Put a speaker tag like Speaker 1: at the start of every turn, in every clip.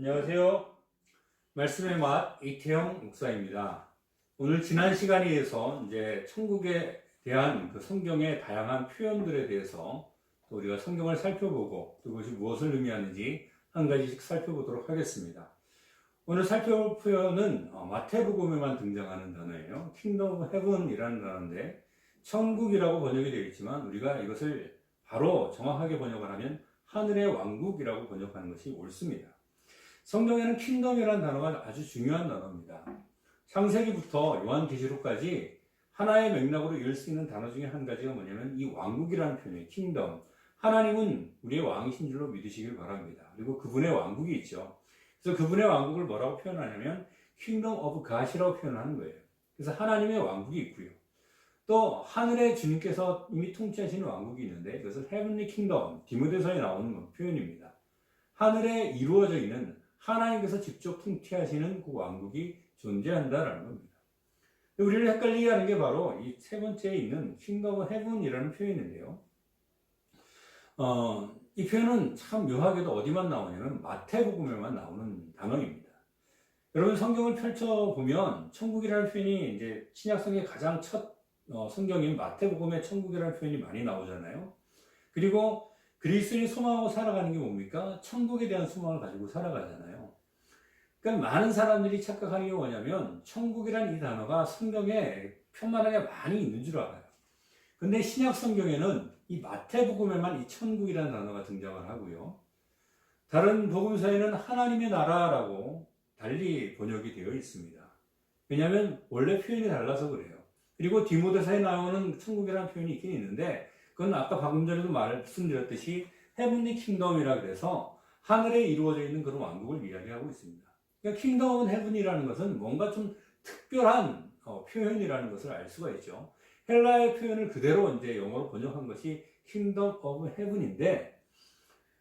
Speaker 1: 안녕하세요. 말씀의 맛 이태영 목사입니다. 오늘 지난 시간에 이어서 이제 천국에 대한 그 성경의 다양한 표현들에 대해서 또 우리가 성경을 살펴보고 또 그것이 무엇을 의미하는지 한 가지씩 살펴보도록 하겠습니다. 오늘 살펴볼 표현은 어, 마태복음에만 등장하는 단어예요. Of Heaven이라는 단어인데 천국이라고 번역이 되어 있지만 우리가 이것을 바로 정확하게 번역을 하면 하늘의 왕국이라고 번역하는 것이 옳습니다. 성경에는 킹덤이라는 단어가 아주 중요한 단어입니다. 창세기부터 요한계시록까지 하나의 맥락으로 이을 수 있는 단어 중에 한 가지가 뭐냐면 이 왕국이라는 표현이에요. 킹덤. 하나님은 우리의 왕이신 줄로 믿으시길 바랍니다. 그리고 그분의 왕국이 있죠. 그래서 그분의 왕국을 뭐라고 표현하냐면 킹덤 오브 갓이라고 표현하는 거예요. 그래서 하나님의 왕국이 있고요. 또 하늘의 주님께서 이미 통치하시는 왕국이 있는데 그것을 헤븐리 킹덤, 디모데서에 나오는 표현입니다. 하늘에 이루어져 있는 하나님께서 직접 통치하시는 그 왕국이 존재한다라는 겁니다. 우리를 헷갈리게 하는 게 바로 이 세 번째에 있는 킹덤 헤븐이라는 표현인데요. 어, 이 표현은 참 묘하게도 어디만 나오냐면 마태복음에만 나오는 단어입니다. 여러분 성경을 펼쳐보면 천국이라는 표현이 이제 신약성의 가장 첫 어, 성경인 마태복음에 천국이라는 표현이 많이 나오잖아요. 그리고 그리스도인이 소망하고 살아가는 게 뭡니까? 천국에 대한 소망을 가지고 살아가잖아요. 그러니까 많은 사람들이 착각하는 게 뭐냐면 천국이라는 이 단어가 성경에 편만하게 많이 있는 줄 알아요. 근데 신약 성경에는 이 마태복음에만 이 천국이라는 단어가 등장을 하고요. 다른 복음서에는 하나님의 나라라고 달리 번역이 되어 있습니다. 왜냐하면 원래 표현이 달라서 그래요. 그리고 디모데서에 나오는 천국이라는 표현이 있긴 있는데 그건 아까 방금 전에도 말씀드렸듯이 헤븐리 킹덤이라 그래서 하늘에 이루어져 있는 그런 왕국을 이야기하고 있습니다. 그러니까 킹덤은 헤븐이라는 것은 뭔가 좀 특별한 어, 표현이라는 것을 알 수가 있죠. 헬라의 표현을 그대로 이제 영어로 번역한 것이 킹덤 오브 헤븐인데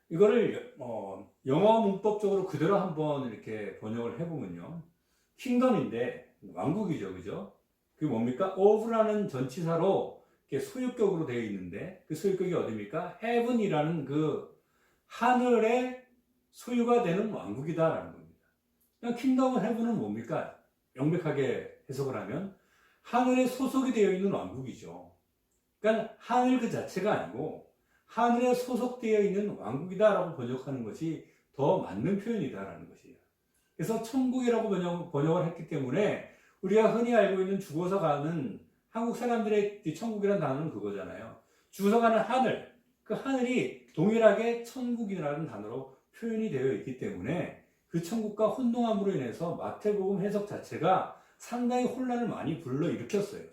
Speaker 1: 이거를 어, 영어 문법적으로 그대로 한번 이렇게 번역을 해보면요. 킹덤인데 왕국이죠, 그죠? 그게 뭡니까? 오브라는 전치사로 소유격으로 되어 있는데 그 소유격이 어디입니까? heaven이라는 그 하늘의 소유가 되는 왕국이다라는 킹덤 헤븐은 뭡니까? 명백하게 해석을 하면 하늘에 소속이 되어 있는 왕국이죠. 그러니까 하늘 그 자체가 아니고 하늘에 소속되어 있는 왕국이다라고 번역하는 것이 더 맞는 표현이다라는 것이에요. 그래서 천국이라고 번역, 번역을 했기 때문에 우리가 흔히 알고 있는 죽어서 가는 한국 사람들의 천국이라는 단어는 그거잖아요. 죽어서 가는 하늘, 그 하늘이 동일하게 천국이라는 단어로 표현이 되어 있기 때문에 그 천국과 혼동함으로 인해서 마태복음 해석 자체가 상당히 혼란을 많이 불러일으켰어요.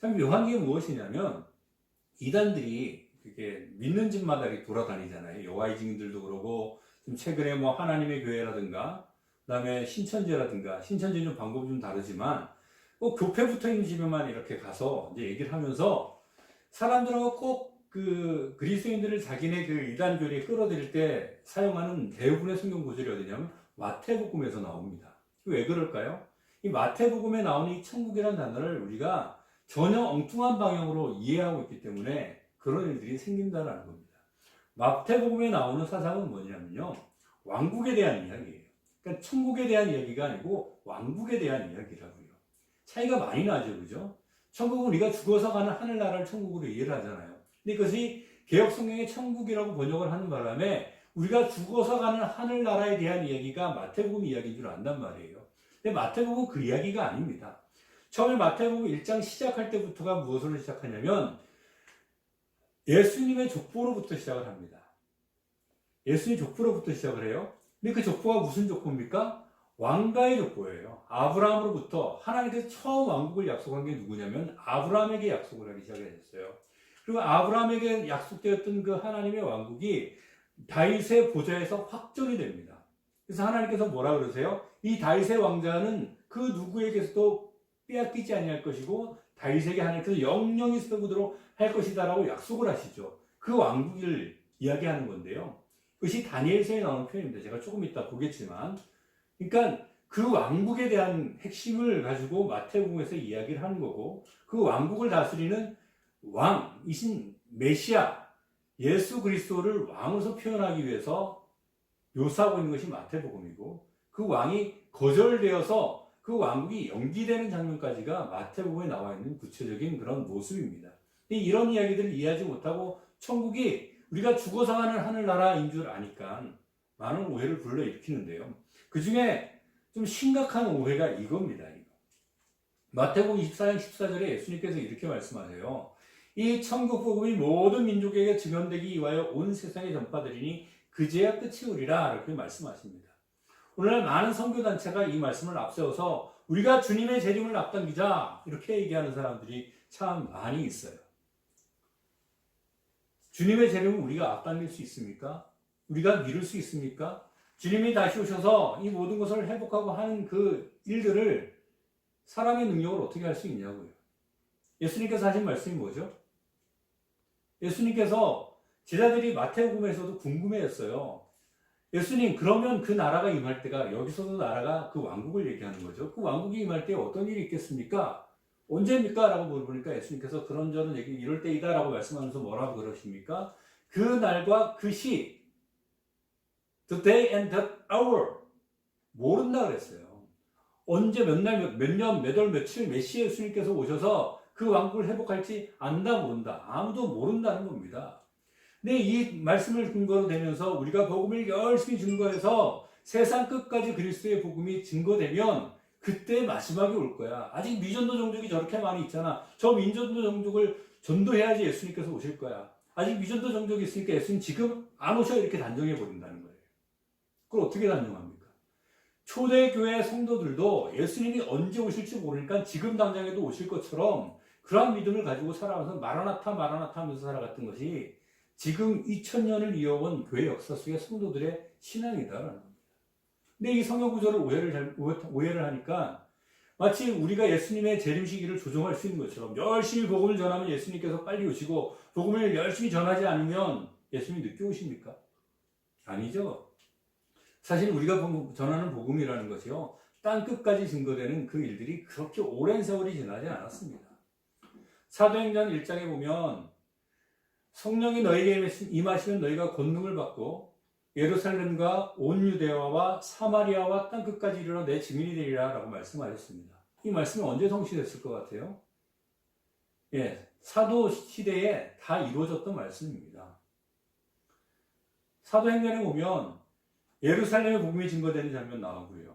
Speaker 1: 참 묘한 게 무엇이냐면 이단들이 그게 믿는 집마다 돌아다니잖아요. 여호와의 증인들도 그러고 좀 최근에 뭐 하나님의 교회라든가 그다음에 신천지라든가 신천지는 방법이 좀 다르지만 꼭 교회 붙어 있는 집에만 이렇게 가서 이제 얘기를 하면서 사람들하고 꼭 그 그리스도인들을 자기네 그 이단 교리에 끌어들일 때 사용하는 대부분의 성경 구절이 어디냐면 마태복음에서 나옵니다. 왜 그럴까요? 이 마태복음에 나오는 이 천국이라는 단어를 우리가 전혀 엉뚱한 방향으로 이해하고 있기 때문에 그런 일들이 생긴다는 겁니다. 마태복음에 나오는 사상은 뭐냐면요. 왕국에 대한 이야기예요. 그러니까 천국에 대한 이야기가 아니고 왕국에 대한 이야기라고요. 차이가 많이 나죠, 그죠? 천국은 우리가 죽어서 가는 하늘나라를 천국으로 이해를 하잖아요. 근데 그것이 개혁 성경의 천국이라고 번역을 하는 바람에 우리가 죽어서 가는 하늘나라에 대한 이야기가 마태복음 이야기인 줄 안단 말이에요. 근데 마태복음은 그 이야기가 아닙니다. 처음에 마태복음 1장 시작할 때부터가 무엇으로 시작하냐면 예수님의 족보로부터 시작을 합니다. 예수님 족보로부터 시작을 해요. 근데 그 족보가 무슨 족보입니까? 왕가의 족보예요. 아브라함으로부터 하나님께서 처음 왕국을 약속한 게 누구냐면 아브라함에게 약속을 하기 시작했어요. 그리고 아브라함에게 약속되었던 그 하나님의 왕국이 다윗의 보좌에서 확정이 됩니다. 그래서 하나님께서 뭐라 그러세요? 이 다윗의 왕자는 그 누구에게서도 빼앗기지 아니할 것이고 다윗에게 하나님께서 영영이 세우도록 할 것이다라고 약속을 하시죠. 그 왕국을 이야기하는 건데요. 그것이 다니엘서에 나오는 표현입니다. 제가 조금 이따 보겠지만, 그러니까 그 왕국에 대한 핵심을 가지고 마태복음에서 이야기를 하는 거고, 그 왕국을 다스리는 왕이신 메시아 예수 그리스도를 왕으로서 표현하기 위해서 묘사하고 있는 것이 마태복음이고 그 왕이 거절되어서 그 왕국이 연기되는 장면까지가 마태복음에 나와 있는 구체적인 그런 모습입니다. 이런 이야기들을 이해하지 못하고 천국이 우리가 죽어서 가는 하늘나라인 줄 아니까 많은 오해를 불러일으키는데요. 그 중에 좀 심각한 오해가 이겁니다. 마태복음 24장 14절에 예수님께서 이렇게 말씀하세요. 이 천국 복음이 모든 민족에게 증언되기 위하여 온 세상에 전파되리니 그제야 끝이 오리라 이렇게 말씀하십니다. 오늘날 많은 선교단체가 이 말씀을 앞세워서 우리가 주님의 재림을 앞당기자 이렇게 얘기하는 사람들이 참 많이 있어요. 주님의 재림을 우리가 앞당길 수 있습니까? 우리가 미룰 수 있습니까? 주님이 다시 오셔서 이 모든 것을 회복하고 하는 그 일들을 사람의 능력을 어떻게 할 수 있냐고요. 예수님께서 하신 말씀이 뭐죠? 예수님께서 제자들이 마태복음에서도 궁금해했어요. 예수님, 그러면 그 나라가 임할 때가 여기서도 나라가 그 왕국을 얘기하는 거죠. 그 왕국이 임할 때 어떤 일이 있겠습니까? 언제입니까? 라고 물어보니까 예수님께서 그런저런 얘기 이럴 때이다 라고 말씀하면서 뭐라고 그러십니까? 그 날과 그 시, the day and the hour 모른다 그랬어요. 언제 몇 날, 몇 년, 몇 월, 며칠, 몇 시에 예수님께서 오셔서 그 왕국을 회복할지 안다 모른다. 아무도 모른다는 겁니다. 근데 이 말씀을 근거로 되면서 우리가 복음을 열심히 증거해서 세상 끝까지 그리스도의 복음이 증거되면 그때 마지막이 올 거야. 아직 미전도 종족이 저렇게 많이 있잖아. 저 민전도 종족을 전도해야지 예수님께서 오실 거야. 아직 미전도 종족이 있으니까 예수님 지금 안 오셔 이렇게 단정해 버린다는 거예요. 그걸 어떻게 단정합니까? 초대교회 성도들도 예수님이 언제 오실지 모르니까 지금 당장에도 오실 것처럼 그러한 믿음을 가지고 살아가면서 마라나타 마라나타 하면서 살아갔던 것이 지금 2000년을 이어온 교회 역사 속의 성도들의 신앙이다라는 겁니다. 근데 이 성경 구조를 오해를 잘, 오해를 하니까 마치 우리가 예수님의 재림 시기를 조정할 수 있는 것처럼 열심히 복음을 전하면 예수님께서 빨리 오시고 복음을 열심히 전하지 않으면 예수님이 늦게 오십니까? 아니죠. 사실 우리가 전하는 복음이라는 것이요. 땅 끝까지 증거되는 그 일들이 그렇게 오랜 세월이 지나지 않았습니다. 사도행전 1장에 보면 성령이 너에게 임하시면 너희가 권능을 받고 예루살렘과 온 유대와와 사마리아와 땅 끝까지 이르러 내 증인이 되리라 라고 말씀하셨습니다. 이 말씀이 언제 성취됐을 것 같아요? 예, 사도 시대에 다 이루어졌던 말씀입니다. 사도행전에 보면 예루살렘의 복음이 증거되는 장면 나오고요.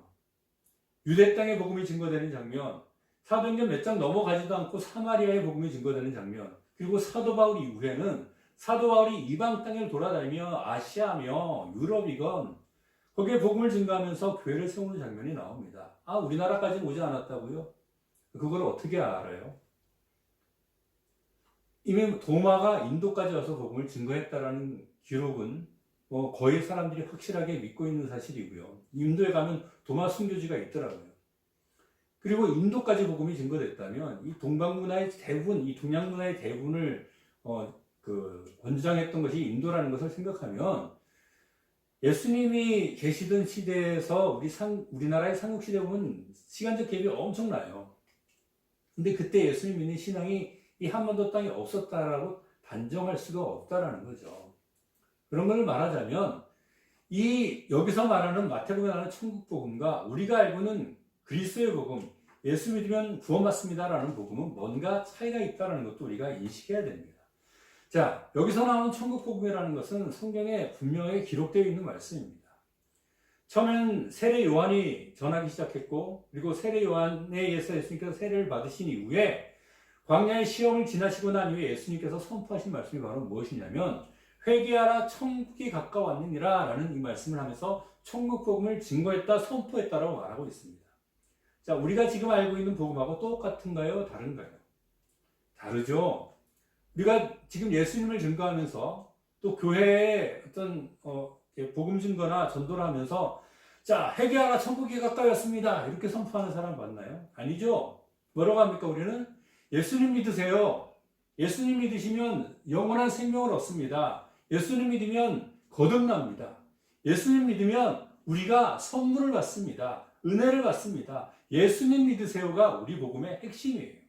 Speaker 1: 유대 땅의 복음이 증거되는 장면, 사도행전 몇 장 넘어가지도 않고 사마리아의 복음이 증거되는 장면, 그리고 사도 바울 이후에는 사도 바울이 이방 땅을 돌아다니며 아시아며 유럽이건 거기에 복음을 증가하면서 교회를 세우는 장면이 나옵니다. 아, 우리나라까지 오지 않았다고요? 그걸 어떻게 알아요? 이미 도마가 인도까지 와서 복음을 증거했다라는 기록은 뭐 거의 사람들이 확실하게 믿고 있는 사실이고요. 인도에 가면 도마 순교지가 있더라고요. 그리고 인도까지 복음이 증거됐다면 이 동방 문화의 대부분, 이 동양 문화의 대부분을 어, 그 권장했던 것이 인도라는 것을 생각하면 예수님이 계시던 시대에서 우리 상, 우리나라의 상국 시대 보면 시간적 갭이 엄청나요. 근데 그때 예수님 믿는 신앙이 이 한반도 땅에 없었다라고 단정할 수가 없다라는 거죠. 그런 걸 말하자면 이 여기서 말하는 마태복음에 나오는 천국 복음과 우리가 알고는 그리스도의 복음, 예수 믿으면 구원받습니다라는 복음은 뭔가 차이가 있다는 것도 우리가 인식해야 됩니다. 자, 여기서 나오는 천국 복음이라는 것은 성경에 분명히 기록되어 있는 말씀입니다. 처음엔 세례 요한이 전하기 시작했고, 그리고 세례 요한에 의해서 예수님께서 세례를 받으신 이후에 광야의 시험을 지나시고 난 이후에 예수님께서 선포하신 말씀이 바로 무엇이냐면 회개하라 천국이 가까웠느니라 라는 이 말씀을 하면서 천국 복음을 증거했다 선포했다라고 말하고 있습니다. 자, 우리가 지금 알고 있는 복음하고 똑같은가요? 다른가요? 다르죠. 우리가 지금 예수님을 증거하면서 또 교회에 어떤 어, 복음 증거나 전도를 하면서 자 회개하라 천국이 가까이었습니다 이렇게 선포하는 사람 맞나요? 아니죠. 뭐라고 합니까 우리는 예수님 믿으세요. 예수님 믿으시면 영원한 생명을 얻습니다. 예수님 믿으면 거듭납니다. 예수님 믿으면 우리가 선물을 받습니다. 은혜를 받습니다. 예수님 믿으세요가 우리 복음의 핵심이에요.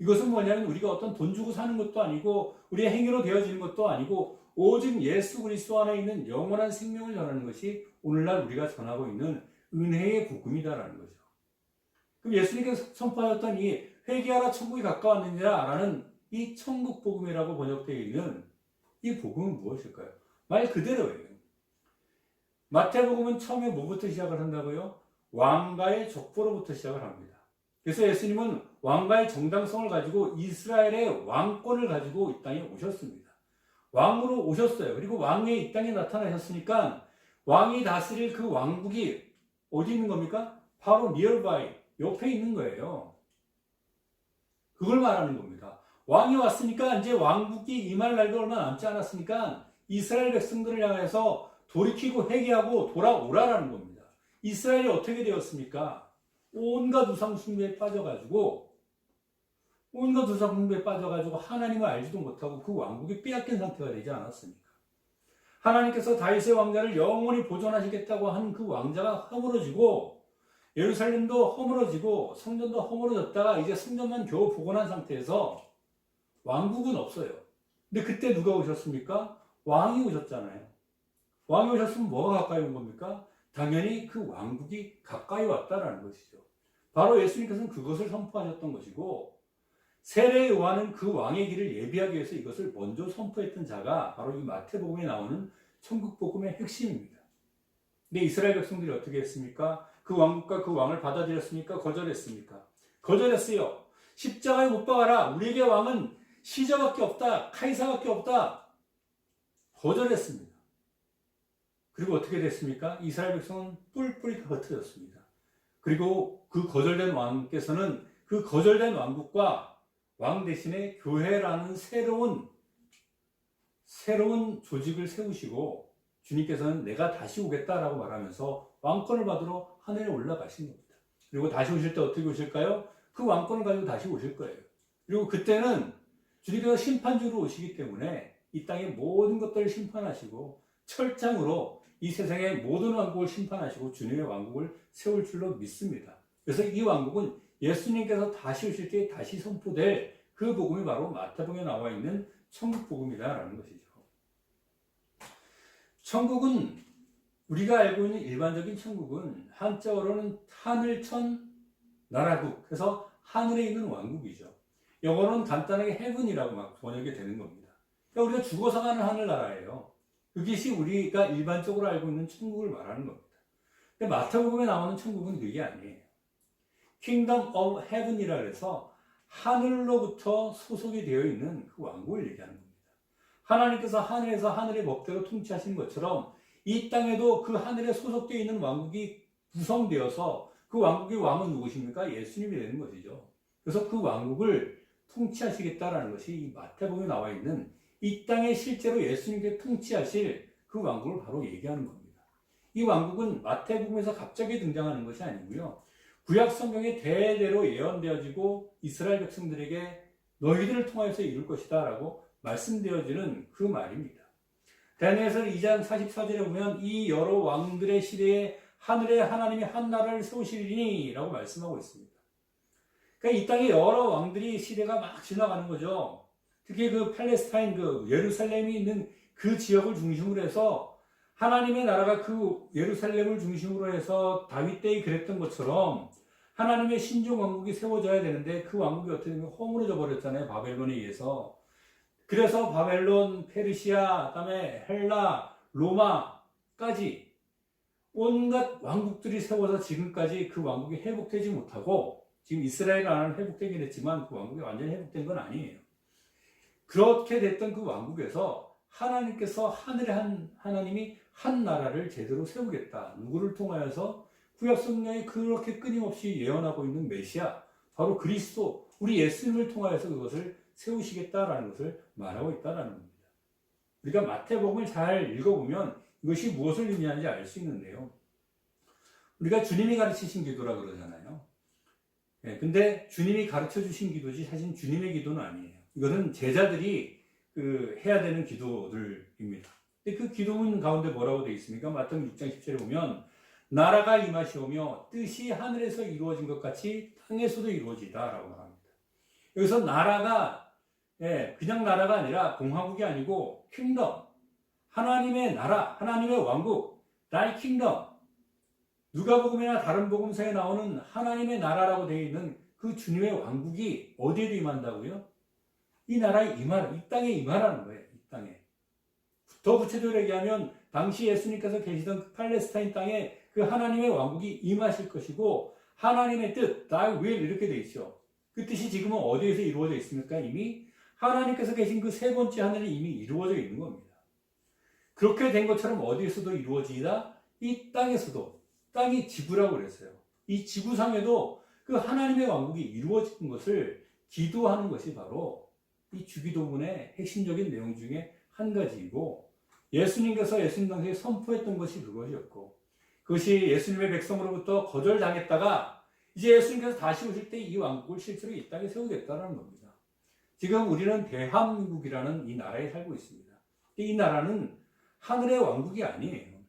Speaker 1: 이것은 뭐냐면 우리가 어떤 돈 주고 사는 것도 아니고 우리의 행위로 되어지는 것도 아니고 오직 예수 그리스도 안에 있는 영원한 생명을 전하는 것이 오늘날 우리가 전하고 있는 은혜의 복음이다라는 거죠. 그럼 예수님께서 선포하셨던 이 회개하라 천국이 가까웠느니라라는 이 천국 복음이라고 번역되어 있는 이 복음은 무엇일까요? 말 그대로예요. 마태복음은 처음에 뭐부터 시작을 한다고요? 왕가의 족보로부터 시작을 합니다. 그래서 예수님은 왕가의 정당성을 가지고 이스라엘의 왕권을 가지고 이 땅에 오셨습니다. 왕으로 오셨어요. 그리고 왕의 이 땅에 나타나셨으니까 왕이 다스릴 그 왕국이 어디 있는 겁니까? 바로 니얼바이 옆에 있는 거예요. 그걸 말하는 겁니다. 왕이 왔으니까 이제 왕국이 임할 날도 얼마 남지 않았으니까 이스라엘 백성들을 향해서 돌이키고 회개하고 돌아오라라는 겁니다. 이스라엘이 어떻게 되었습니까? 온갖 우상 숭배에 빠져가지고 온갖 우상 숭배에 빠져가지고 하나님을 알지도 못하고 그 왕국이 빼앗긴 상태가 되지 않았습니까? 하나님께서 다윗의 왕자를 영원히 보존하시겠다고 한 그 왕자가 허물어지고 예루살렘도 허물어지고 성전도 허물어졌다가 이제 성전만 겨우 복원한 상태에서 왕국은 없어요. 근데 그때 누가 오셨습니까? 왕이 오셨잖아요. 왕이 오셨으면 뭐가 가까이 온 겁니까? 당연히 그 왕국이 가까이 왔다라는 것이죠. 바로 예수님께서는 그것을 선포하셨던 것이고 세례 요한은 그 왕의 길을 예비하기 위해서 이것을 먼저 선포했던 자가 바로 이 마태복음에 나오는 천국 복음의 핵심입니다. 근데 이스라엘 백성들이 어떻게 했습니까? 그 왕국과 그 왕을 받아들였습니까? 거절했습니까? 거절했어요. 십자가에 못 박아라. 우리에게 왕은 시저밖에 없다. 카이사밖에 없다. 거절했습니다. 그리고 어떻게 됐습니까? 이스라엘 백성은 뿔뿔이 흩어졌습니다. 그리고 그 거절된 왕께서는 그 거절된 왕국과 왕 대신에 교회라는 새로운 새로운 조직을 세우시고 주님께서는 내가 다시 오겠다라고 말하면서 왕권을 받으러 하늘에 올라가신 겁니다. 그리고 다시 오실 때 어떻게 오실까요? 그 왕권을 가지고 다시 오실 거예요. 그리고 그때는 주님께서 심판주로 오시기 때문에 이 땅의 모든 것들을 심판하시고 철장으로 이 세상의 모든 왕국을 심판하시고 주님의 왕국을 세울 줄로 믿습니다. 그래서 이 왕국은 예수님께서 다시 오실 때 다시 선포될 그 복음이 바로 마태복음에 나와 있는 천국 복음이다라는 것이죠. 천국은 우리가 알고 있는 일반적인 천국은 한자어로는 하늘천 나라국 해서 하늘에 있는 왕국이죠. 영어로는 간단하게 헤븐이라고 막 번역이 되는 겁니다. 그러니까 우리가 죽어서 가는 하늘나라예요. 그것이 우리가 일반적으로 알고 있는 천국을 말하는 겁니다. 근데 마태복음에 나오는 천국은 그게 아니에요. Kingdom of Heaven이라 그래서 하늘로부터 소속이 되어 있는 그 왕국을 얘기하는 겁니다. 하나님께서 하늘에서 하늘의 법대로 통치하신 것처럼 이 땅에도 그 하늘에 소속되어 있는 왕국이 구성되어서 그 왕국의 왕은 누구십니까? 예수님이 되는 것이죠. 그래서 그 왕국을 통치하시겠다라는 것이 이 마태복음에 나와 있는 이 땅에 실제로 예수님께 통치하실 그 왕국을 바로 얘기하는 겁니다. 이 왕국은 마태복음에서 갑자기 등장하는 것이 아니고요. 구약 성경에 대대로 예언되어지고 이스라엘 백성들에게 너희들을 통하여서 이룰 것이다 라고 말씀되어지는 그 말입니다. 다니엘서 2장 44절에 보면 이 여러 왕들의 시대에 하늘에 하나님이 한 나라를 세우시리니 라고 말씀하고 있습니다. 그러니까 이 땅에 여러 왕들이 시대가 막 지나가는 거죠. 특히 그 팔레스타인 그 예루살렘이 있는 그 지역을 중심으로 해서 하나님의 나라가 그 예루살렘을 중심으로 해서 다윗 때에 그랬던 것처럼 하나님의 신종 왕국이 세워져야 되는데 그 왕국이 어떻게 되면 허물어져 버렸잖아요. 바벨론에 의해서. 그래서 바벨론, 페르시아, 그다음에 헬라, 로마까지 온갖 왕국들이 세워서 지금까지 그 왕국이 회복되지 못하고 지금 이스라엘 나라는 회복되긴 했지만 그 왕국이 완전히 회복된 건 아니에요. 그렇게 됐던 그 왕국에서 하나님께서 하늘의 한 하나님이 한 나라를 제대로 세우겠다. 누구를 통하여서 구약 성경이 그렇게 끊임없이 예언하고 있는 메시아 바로 그리스도 우리 예수님을 통하여서 그것을 세우시겠다라는 것을 말하고 있다라는 겁니다. 우리가 마태복음을 잘 읽어보면 이것이 무엇을 의미하는지 알 수 있는데요. 우리가 주님이 가르치신 기도라 그러잖아요. 예, 근데 주님이 가르쳐 주신 기도지 사실 주님의 기도는 아니에요. 이거는 제자들이 그 해야 되는 기도들입니다. 근데 그 기도문 가운데 뭐라고 되어 있습니까? 마태복음 6장 10절에 보면 나라가 임하시오며 뜻이 하늘에서 이루어진 것 같이 땅에서도 이루어지다라고 말합니다. 여기서 나라가 예, 그냥 나라가 아니라 공화국이 아니고 킹덤 하나님의 나라, 하나님의 왕국, thy kingdom. 누가복음이나 다른 복음서에 나오는 하나님의 나라라고 되어 있는 그 주님의 왕국이 어디에도 임한다고요? 이 나라에 임하라, 이 땅에 임하라는 거예요. 이 땅에. 더 구체적으로 얘기하면 당시 예수님께서 계시던 그 팔레스타인 땅에 그 하나님의 왕국이 임하실 것이고 하나님의 뜻, thy will 이렇게 돼 있죠. 그 뜻이 지금은 어디에서 이루어져 있습니까? 이미 하나님께서 계신 그 세 번째 하늘에 이미 이루어져 있는 겁니다. 그렇게 된 것처럼 어디에서도 이루어지다 이 땅에서도 땅이 지구라고 그랬어요. 이 지구상에도 그 하나님의 왕국이 이루어지는 것을 기도하는 것이 바로 이 주기도문의 핵심적인 내용 중에 한 가지이고 예수님께서 예수님 당시에 선포했던 것이 그것이었고 그것이 예수님의 백성으로부터 거절당했다가 이제 예수님께서 다시 오실 때 이 왕국을 실제로 이 땅에 세우겠다는 겁니다. 지금 우리는 대한민국이라는 이 나라에 살고 있습니다. 이 나라는 하늘의 왕국이 아니에요.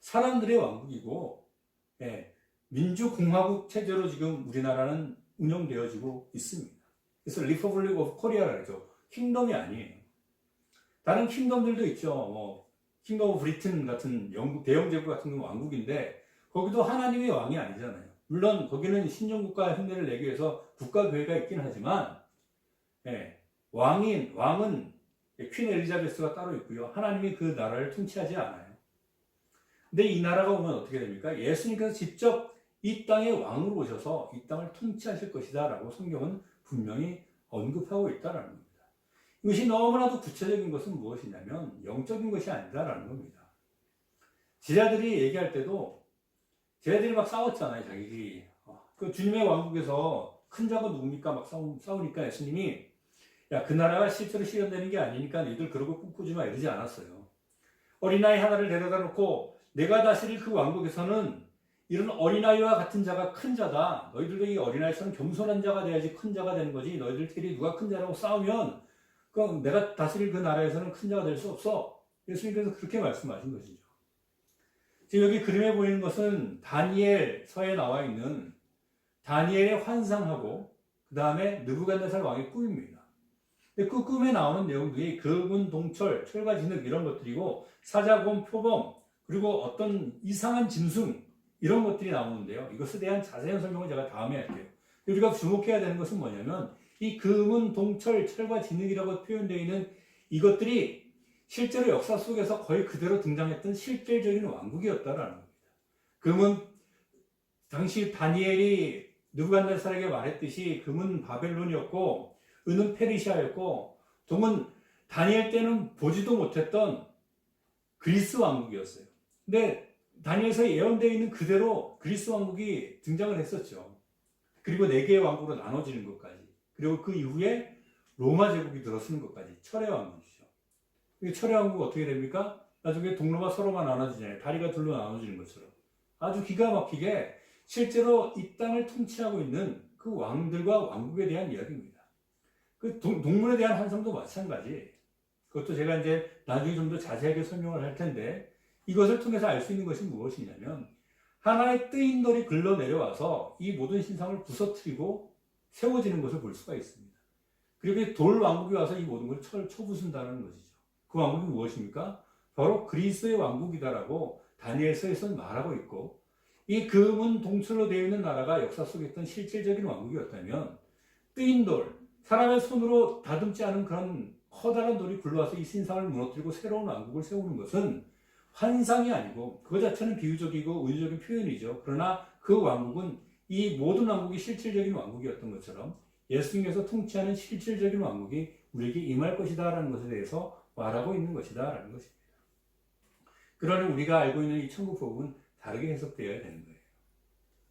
Speaker 1: 사람들의 왕국이고 예, 민주공화국 체제로 지금 우리나라는 운영되어지고 있습니다. 그래서 리퍼블릭 오브 코리아라 그러죠. 킹덤이 아니에요. 다른 킹덤들도 있죠. 뭐 킹덤 오브 브리튼 같은 영국 대영 제국 같은 경우 왕국인데 거기도 하나님의 왕이 아니잖아요. 물론 거기는 신정국가 흉내를 내기 위해서 국가 교회가 있긴 하지만 예, 왕인 왕은 퀸 엘리자베스가 따로 있고요. 하나님이 그 나라를 통치하지 않아요. 근데 이 나라가 오면 어떻게 됩니까? 예수님께서 직접 이 땅의 왕으로 오셔서 이 땅을 통치하실 것이다라고 성경은 분명히 언급하고 있다라는 겁니다. 이것이 너무나도 구체적인 것은 무엇이냐면 영적인 것이 아니다라는 겁니다. 제자들이 얘기할 때도 제자들이 막 싸웠잖아요, 자기들이. 어, 그 주님의 왕국에서 큰 자가 누굽니까? 막 싸우, 싸우니까 예수님이 야, 그 나라가 실제로 실현되는 게 아니니까 너희들 그러고 꿈꾸지 마 이러지 않았어요. 어린아이 하나를 데려다 놓고 내가 다스릴 그 왕국에서는 이런 어린아이와 같은 자가 큰 자다. 너희들도 이 어린아이처럼 겸손한 자가 돼야지 큰 자가 되는 거지. 너희들끼리 누가 큰 자라고 싸우면 그 내가 다스릴 그 나라에서는 큰 자가 될 수 없어. 예수님께서 그렇게 말씀하신 것이죠. 지금 여기 그림에 보이는 것은 다니엘 서에 나와 있는 다니엘의 환상하고 그 다음에 느부갓네살 왕의 꿈입니다. 그 꿈에 나오는 내용들이 금은 동철, 철과 진흙 이런 것들이고 사자곰, 표범 그리고 어떤 이상한 짐승 이런 것들이 나오는데요. 이것에 대한 자세한 설명을 제가 다음에 할게요. 우리가 주목해야 되는 것은 뭐냐면 이 금은 동철, 철과 진흙이라고 표현되어 있는 이것들이 실제로 역사 속에서 거의 그대로 등장했던 실질적인 왕국이었다라는 겁니다. 금은 당시 다니엘이 느부갓네살에게 말했듯이 금은 바벨론이었고 은은 페르시아였고 동은 다니엘 때는 보지도 못했던 그리스 왕국이었어요. 근데 다니엘서 예언되어 있는 그대로 그리스 왕국이 등장을 했었죠. 그리고 네 개의 왕국으로 나눠지는 것까지. 그리고 그 이후에 로마 제국이 들어서는 것까지 철의 왕국이죠. 철의 왕국 어떻게 됩니까? 나중에 동로가 서로가 나눠지잖아요. 다리가 둘로 나눠지는 것처럼. 아주 기가 막히게 실제로 이 땅을 통치하고 있는 그 왕들과 왕국에 대한 이야기입니다. 그 동, 동물에 대한 환상도 마찬가지. 그것도 제가 이제 나중에 좀 더 자세하게 설명을 할 텐데 이것을 통해서 알 수 있는 것이 무엇이냐면 하나의 뜨인 돌이 글러 내려와서 이 모든 신상을 부서뜨리고 세워지는 것을 볼 수가 있습니다. 그리고 돌 왕국이 와서 이 모든 걸 철, 쳐부순다는 것이죠. 그 왕국이 무엇입니까? 바로 그리스의 왕국이다라고 다니엘서에서는 말하고 있고 이 금은 동철로 되어 있는 나라가 역사 속에 있던 실질적인 왕국이었다면 뜨인 돌, 사람의 손으로 다듬지 않은 그런 커다란 돌이 굴러와서 이 신상을 무너뜨리고 새로운 왕국을 세우는 것은 환상이 아니고 그것 자체는 비유적이고 의유적인 표현이죠. 그러나 그 왕국은 이 모든 왕국이 실질적인 왕국이었던 것처럼 예수님께서 통치하는 실질적인 왕국이 우리에게 임할 것이다라는 것에 대해서 말하고 있는 것이다라는 것입니다. 그러나 우리가 알고 있는 이 천국 복음은 다르게 해석되어야 되는 거예요.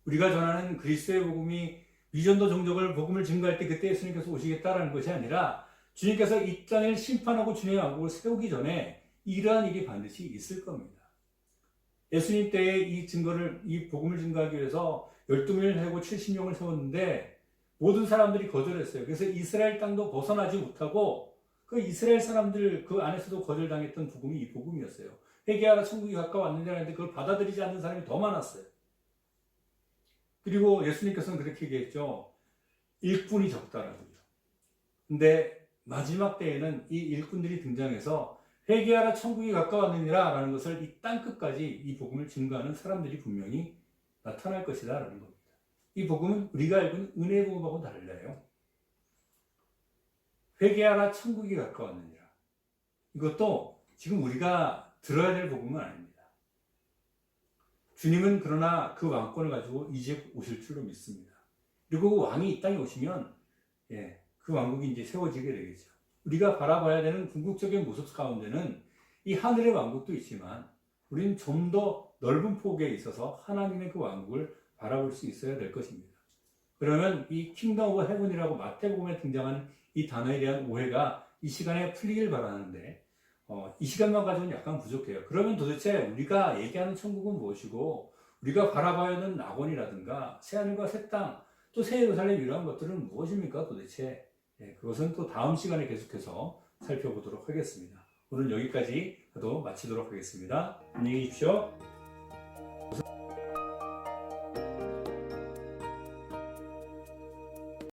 Speaker 1: 우리가 전하는 그리스도의 복음이 위전도 종족을 복음을 증거할 때 그때 예수님께서 오시겠다라는 것이 아니라 주님께서 이 땅을 심판하고 주님의 왕국을 세우기 전에 이러한 일이 반드시 있을 겁니다. 예수님 때에 이 증거를, 이 복음을 증거하기 위해서 12명을 세고 70명을 세웠는데 모든 사람들이 거절했어요. 그래서 이스라엘 땅도 벗어나지 못하고 그 이스라엘 사람들 그 안에서도 거절당했던 복음이 이 복음이었어요. 회개하라 천국이 가까웠는데 하는데 그걸 받아들이지 않는 사람이 더 많았어요. 그리고 예수님께서는 그렇게 얘기했죠. 일꾼이 적다라고요. 근데 마지막 때에는 이 일꾼들이 등장해서 회개하라 천국이 가까웠느니라 라는 것을 이 땅 끝까지 이 복음을 증거하는 사람들이 분명히 나타날 것이다 라는 겁니다. 이 복음은 우리가 알고 있는 은혜의 복음하고 달라요. 회개하라 천국이 가까웠느니라. 이것도 지금 우리가 들어야 될 복음은 아닙니다. 주님은 그러나 그 왕권을 가지고 이제 오실 줄로 믿습니다. 그리고 그 왕이 이 땅에 오시면 예, 그 왕국이 이제 세워지게 되겠죠. 우리가 바라봐야 되는 궁극적인 모습 가운데는 이 하늘의 왕국도 있지만 우리는 좀 더 넓은 폭에 있어서 하나님의 그 왕국을 바라볼 수 있어야 될 것입니다. 그러면 이 킹덤 오브 헤븐이라고 마태복음에 등장하는 이 단어에 대한 오해가 이 시간에 풀리길 바라는데 어, 이 시간만 가지고는 약간 부족해요. 그러면 도대체 우리가 얘기하는 천국은 무엇이고 우리가 바라봐야 하는 낙원이라든가 새하늘과 새 땅, 또 새 예루살렘 이러한 것들은 무엇입니까 도대체? 예, 그것은 또 다음 시간에 계속해서 살펴보도록 하겠습니다. 오늘 여기까지 도 마치도록 하겠습니다. 안녕히 계십시오.